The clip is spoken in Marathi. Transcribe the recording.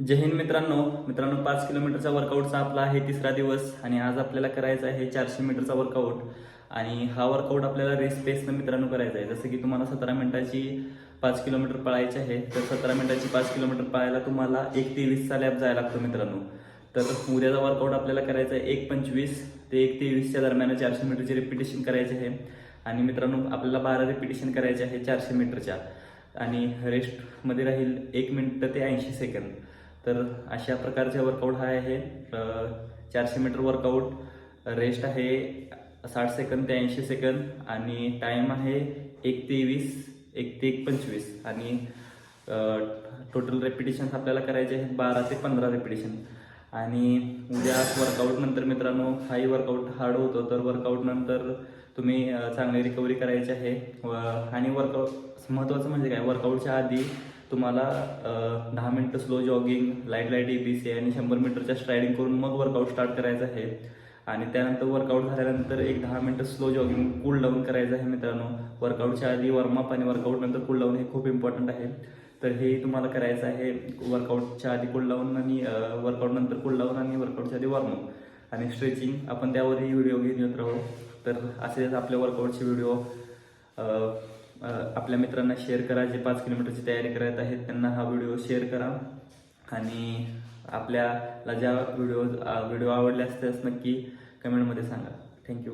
जय हिंद मित्रांनो. मित्रांनो पाच किलोमीटरचा वर्कआउटचा आपला आहे तिसरा दिवस आणि आज आपल्याला करायचा आहे चारशे मीटरचा वर्कआउट आणि हा वर्कआउट आपल्याला रेस पेसनं मित्रांनो करायचा आहे. जसं की तुम्हाला सतरा मिनिटाची पाच किलोमीटर पळायची आहे तर सतरा मिनिटाची पाच किलोमीटर पळायला तुम्हाला एक तेवीसचा लॅब जायला लागतो मित्रांनो. तर उद्याचा वर्कआउट आपल्याला करायचा आहे एक पंचवीस ते एक तेवीसच्या दरम्यान चारशे मीटरची रिपिटेशन करायचे आहे. आणि मित्रांनो आपल्याला बारा रिपिटेशन करायचे आहे चारशे मीटरच्या. आणि रेस्टमध्ये राहील एक मिनटं ते ऐंशी सेकंद तर अशा प्रकारचे वर्कआउट हा. आहे चारशे मीटर वर्कआउट रेस्ट आहे साठ सेकंद ते ऐंशी सेकंद आणि टाईम आहे एक ते वीस एक ते एक पंचवीस. आणि टोटल रेपिटेशन आपल्याला करायचे आहेत बारा ते पंधरा रेपिटेशन आणि उद्या वर्कआउट नंतर मित्रांनो हाही वर्कआउट हार्ड होतो. तर वर्कआउट नंतर तुम्ही चांगली रिकव्हरी करायची आहे. आणि वर्कआउट महत्त्वाचं म्हणजे काय? वर्कआउटच्या आधी तुम्हाला दहा मिनटं slow jogging light light A B C आणि शंभर मीटरच्या स्ट्रायडिंग करून मग वर्कआउट स्टार्ट करायचं आहे. आणि त्यानंतर वर्कआउट झाल्यानंतर एक दहा मिनटं स्लो जॉगिंग कूल डाऊन करायचं आहे मित्रांनो. वर्कआउटच्या आधी वॉर्मअप आणि वर्कआउट नंतर कूल डाऊन हे खूप इम्पॉर्टंट आहे. तर हे तुम्हाला करायचं आहे वर्कआउटच्या आधी कूल डाऊन आणि वर्कआउट नंतर कूल डाऊन आणि वर्कआउटच्या आधी वॉर्मअप आणि स्ट्रेचिंग आपण त्यावरही व्हिडिओ घेऊन येत राहू. तर असेच आपल्या वर्कआउटचे व्हिडिओ आपल्या मित्रांना शेअर करा. जे पाच किलोमीटरची तयारी करत आहेत त्यांना हा व्हिडिओ शेअर करा. आणि आपल्याला ज्या व्हिडिओ व्हिडिओ आवडले असल्यास नक्की कमेंटमध्ये सांगा. थँक्यू